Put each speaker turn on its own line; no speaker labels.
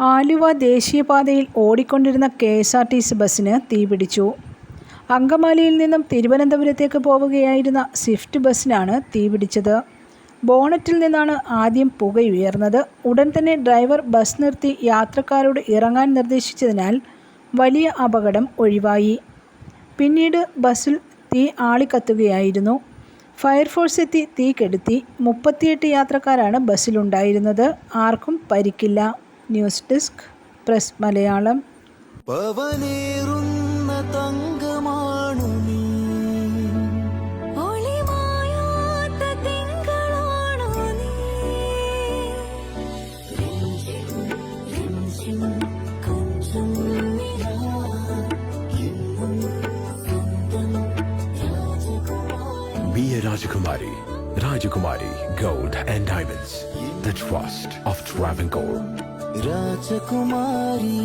ആലുവ ദേശീയപാതയിൽ ഓടിക്കൊണ്ടിരുന്ന K S R T C ബസ്സിന് തീപിടിച്ചു. അങ്കമാലിയിൽ നിന്നും തിരുവനന്തപുരത്തേക്ക് പോവുകയായിരുന്ന സ്വിഫ്റ്റ് ബസ്സിനാണ് തീപിടിച്ചത്. ബോണറ്റിൽ നിന്നാണ് ആദ്യം പുകയുയർന്നത്. ഉടൻ തന്നെ ഡ്രൈവർ ബസ് നിർത്തി യാത്രക്കാരോട് ഇറങ്ങാൻ നിർദ്ദേശിച്ചതിനാൽ വലിയ അപകടം ഒഴിവായി. പിന്നീട് ബസ്സിൽ തീ ആളിക്കത്തുകയായിരുന്നു. ഫയർഫോഴ്സ് എത്തി തീ കെടുത്തി. മുപ്പത്തിയെട്ട് യാത്രക്കാരാണ് ബസ്സിലുണ്ടായിരുന്നത്. ആർക്കും പരിക്കില്ല. News desk press Malayalam.
പവനേറുന്ന തങ്കമാണു നീ.
നിലാ എന്നും സ്വന്തം Rajakumari
gold and Rajakumari. Rajakumari Gold and Diamonds.
Rajkumari